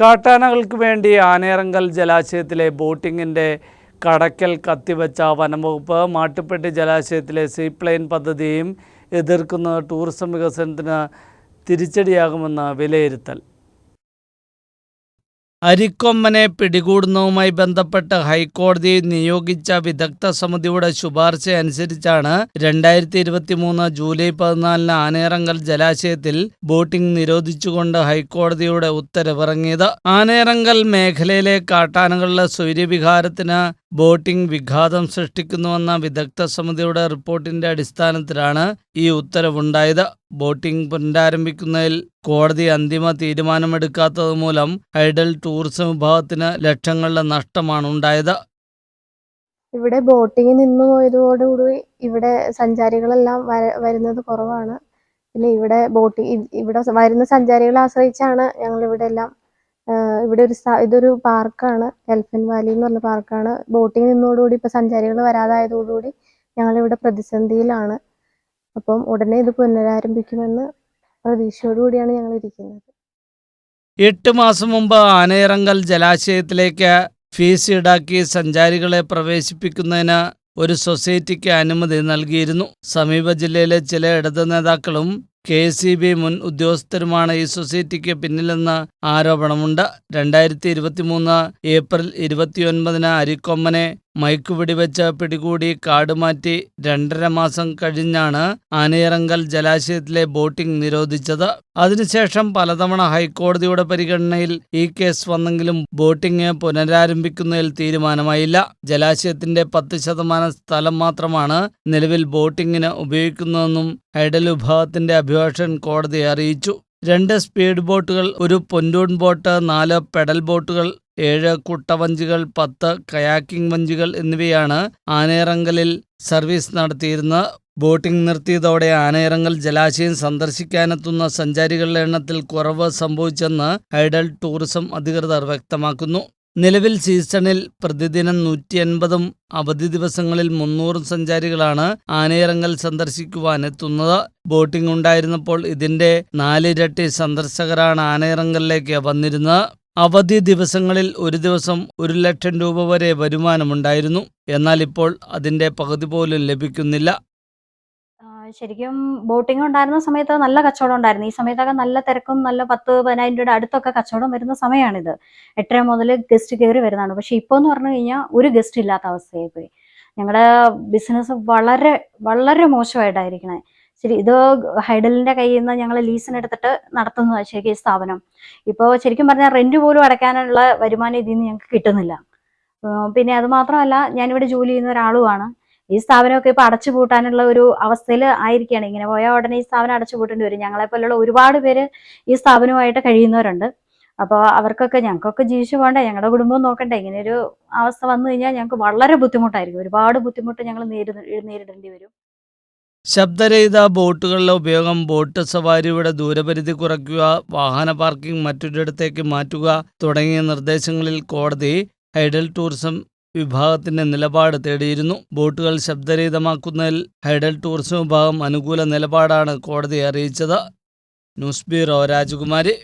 കാട്ടാനകൾക്ക് വേണ്ടി ആനേറങ്കൽ ജലാശയത്തിലെ ബോട്ടിങ്ങിന്റെ കടക്കൽ കത്തിവെച്ച വനംവകുപ്പ് മാട്ടുപ്പെട്ടി ജലാശയത്തിലെ സീപ്ലെയിൻ പദ്ധതിയും എതിർക്കുന്ന ടൂറിസം വികസനത്തിന് തിരിച്ചടിയാകുമെന്ന് വിലയിരുത്തൽ. അരിക്കൊമ്പനെ പിടികൂടുന്നതുമായി ബന്ധപ്പെട്ട് ഹൈക്കോടതി നിയോഗിച്ച വിദഗ്ധ സമിതിയുടെ ശുപാർശ അനുസരിച്ചാണ് രണ്ടായിരത്തി ഇരുപത്തി മൂന്ന് ജൂലൈ പതിനാലിന് ആനേറങ്കൽ ജലാശയത്തിൽ ബോട്ടിംഗ് നിരോധിച്ചുകൊണ്ട് ഹൈക്കോടതിയുടെ ഉത്തരവിറങ്ങിയത്. ആനേറങ്കൽ മേഖലയിലെ കാട്ടാനകളുടെ സ്വൈര്യവിഹാരത്തിന് ബോട്ടിംഗ് വിഘാതം സൃഷ്ടിക്കുന്നുവെന്ന വിദഗ്ധ സമിതിയുടെ റിപ്പോർട്ടിന്റെ അടിസ്ഥാനത്തിലാണ് ഈ ഉത്തരവുണ്ടായത്. ബോട്ടിംഗ് പുനരാരംഭിക്കുന്നതിൽ കോടതി അന്തിമ തീരുമാനമെടുക്കാത്തത് മൂലം ഹൈഡൽ ടൂറിസം വിഭാഗത്തിന് ലക്ഷങ്ങളുടെ നഷ്ടമാണ് ഉണ്ടായത് ഇവിടെ ബോട്ടിംഗ് നിന്ന് പോയതോടുകൂടി ഇവിടെ സഞ്ചാരികളെല്ലാം വരുന്നത് കുറവാണ്. പിന്നെ ഇവിടെ ബോട്ടിംഗ് ഇവിടെ വരുന്ന സഞ്ചാരികളെ ആശ്രയിച്ചാണ് ഞങ്ങൾ ഇവിടെ എല്ലാം ഇവിടെ ഒരു ഇതൊരു പാർക്കാണ്. എൽഫൻ വാലി എന്ന് പറഞ്ഞ പാർക്കാണ്. ബോട്ടിങ് നിന്നോടുകൂടി ഇപ്പൊ സഞ്ചാരികൾ വരാതായതോടുകൂടി ഞങ്ങൾ ഇവിടെ പ്രതിസന്ധിയിലാണ്. അപ്പം ഉടനെ ഇത് പുനരാരംഭിക്കുമെന്ന് പ്രതീക്ഷയോടുകൂടിയാണ് ഞങ്ങൾ ഇരിക്കുന്നത് എട്ട് മാസം മുമ്പ് ആനയിറങ്കൽ ജലാശയത്തിലേക്ക് ഫീസ് ഈടാക്കി സഞ്ചാരികളെ പ്രവേശിപ്പിക്കുന്നതിന് ഒരു സൊസൈറ്റിക്ക് അനുമതി നൽകിയിരുന്നു. സമീപ ജില്ലയിലെ ചില ഇടത് നേതാക്കളും കെ സി ബി മുൻ ഉദ്യോഗസ്ഥരുമാണ് ഈ സൊസൈറ്റിക്ക് പിന്നിലെന്ന് ആരോപണമുണ്ട്. രണ്ടായിരത്തി ഇരുപത്തിമൂന്ന് ഏപ്രിൽ ഇരുപത്തിയൊൻപതിന് അരിക്കൊമ്പനെ മയക്കുപിടി വെച്ച് പിടികൂടി കാടുമാറ്റി രണ്ടര മാസം കഴിഞ്ഞാണ് ആനയിറങ്കൽ ജലാശയത്തിലെ ബോട്ടിംഗ് നിരോധിച്ചത്. അതിനുശേഷം പലതവണ ഹൈക്കോടതിയുടെ പരിഗണനയിൽ ഈ കേസ് വന്നെങ്കിലും ബോട്ടിംഗ് പുനരാരംഭിക്കുന്നതിൽ തീരുമാനമായില്ല. ജലാശയത്തിന്റെ പത്ത് ശതമാനം സ്ഥലം മാത്രമാണ് നിലവിൽ ബോട്ടിംഗിന് ഉപയോഗിക്കുന്നതെന്നും ഹൈഡൽ വിഭാഗത്തിന്റെ അഭിഭാഷകൻ കോടതിയെ അറിയിച്ചു. രണ്ട് സ്പീഡ് ബോട്ടുകൾ ഒരു പൊന്റൂൺ ബോട്ട് നാല് പെഡൽ ബോട്ടുകൾ ഏഴ് കുട്ടവഞ്ചികൾ പത്ത് കയാക്കിംഗ് വഞ്ചികൾ എന്നിവയാണ് ആനയിറങ്കലിൽ സർവീസ് നടത്തിയിരുന്ന. ബോട്ടിംഗ് നിർത്തിയതോടെ ആനയിറങ്കൽ ജലാശയം സന്ദർശിക്കാനെത്തുന്ന സഞ്ചാരികളുടെ എണ്ണത്തിൽ കുറവ് സംഭവിച്ചെന്ന് ഹൈഡൽ ടൂറിസം അധികൃതർ വ്യക്തമാക്കുന്നു. നിലവിൽ സീസണിൽ പ്രതിദിനം നൂറ്റി എൺപതും അവധി ദിവസങ്ങളിൽ മുന്നൂറും സഞ്ചാരികളാണ് ആനയിറങ്ങൽ സന്ദർശിക്കുവാനെത്തുന്നത്. ബോട്ടിംഗ് ഉണ്ടായിരുന്നപ്പോൾ ഇതിന്റെ നാലിരട്ടി സന്ദർശകരാണ് ആനയിറങ്കലിലേക്ക് വന്നിരുന്നത്. അവധി ദിവസങ്ങളിൽ ഒരു ദിവസം ഒരു ലക്ഷം രൂപ വരെ വരുമാനമുണ്ടായിരുന്നു. എന്നാൽ ഇപ്പോൾ അതിന്റെ പകുതി പോലും ലഭിക്കുന്നില്ല. ശരിക്കും ബോട്ടിംഗ് ഉണ്ടായിരുന്ന സമയത്ത് നല്ല കച്ചവടം ഉണ്ടായിരുന്നു. ഈ സമയത്തൊക്കെ നല്ല തിരക്കും നല്ല പത്ത് പതിനായിരം രൂപയുടെ അടുത്തൊക്കെ കച്ചവടം വരുന്ന സമയമാണിത്. എട്ടര മുതൽ ഗസ്റ്റ് കയറി വരുന്നതാണ്. പക്ഷെ ഇപ്പോൾ എന്ന് പറഞ്ഞു കഴിഞ്ഞാൽ ഒരു ഗസ്റ്റ് ഇല്ലാത്ത അവസ്ഥയായി പോയി ഞങ്ങളുടെ ബിസിനസ് വളരെ വളരെ മോശമായിട്ടായിരിക്കണേ. ശരി ഇത് ഹൈഡലിന്റെ കയ്യിൽ നിന്ന് ഞങ്ങൾ ലീസിന് എടുത്തിട്ട് നടത്തുന്നതാണ് ശരിക്കും ഈ സ്ഥാപനം. ഇപ്പോൾ ശരിക്കും പറഞ്ഞാൽ റെന്റ് പോലും അടയ്ക്കാനുള്ള വരുമാനം ഇതിൽ നിന്ന് ഞങ്ങൾക്ക് കിട്ടുന്നില്ല. പിന്നെ അത് മാത്രമല്ല ഞാനിവിടെ ജോലി ചെയ്യുന്ന ഒരാളുമാണ്. ഈ സ്ഥാപനമൊക്കെ ഇപ്പൊ അടച്ചു പൂട്ടാനുള്ള ഒരു അവസ്ഥയിൽ ആയിരിക്കുകയാണ്. ഇങ്ങനെ പോയാൽ ഉടനെ ഈ സ്ഥാപനം അടച്ചു പൂട്ടേണ്ടി വരും. ഞങ്ങളെ പോലുള്ള ഒരുപാട് പേര് ഈ സ്ഥാപനവുമായിട്ട് കഴിയുന്നവരുണ്ട്. അപ്പോൾ അവർക്കൊക്കെ ഞങ്ങൾക്കൊക്കെ ജീവിച്ചു പോകണ്ടേ ഞങ്ങളുടെ കുടുംബം നോക്കണ്ടേ. ഇങ്ങനെ ഒരു അവസ്ഥ വന്നു കഴിഞ്ഞാൽ ഞങ്ങൾക്ക് വളരെ ബുദ്ധിമുട്ടായിരിക്കും. ഒരുപാട് ബുദ്ധിമുട്ട് ഞങ്ങൾ നേരിട നേരിടേണ്ടി വരും. ശബ്ദരഹിത ബോട്ടുകളുടെ ഉപയോഗം ബോട്ട് സവാരിയുടെ ദൂരപരിധി കുറയ്ക്കുക വാഹന പാർക്കിംഗ് മറ്റൊരിടത്തേക്ക് മാറ്റുക തുടങ്ങിയ നിർദ്ദേശങ്ങളിൽ കോടതി ഹൈഡൽ ടൂറിസം വിഭാഗത്തിന്റെ നിലപാട് തേടിയിരുന്നു. ബോട്ടുകൾ ശബ്ദരഹിതമാക്കുന്നതിൽ ഹൈഡൽ ടൂറിസം വിഭാഗം അനുകൂല നിലപാടാണ് കോടതിയെ അറിയിച്ചത്. ന്യൂസ് ബ്യൂറോ രാജകുമാരി.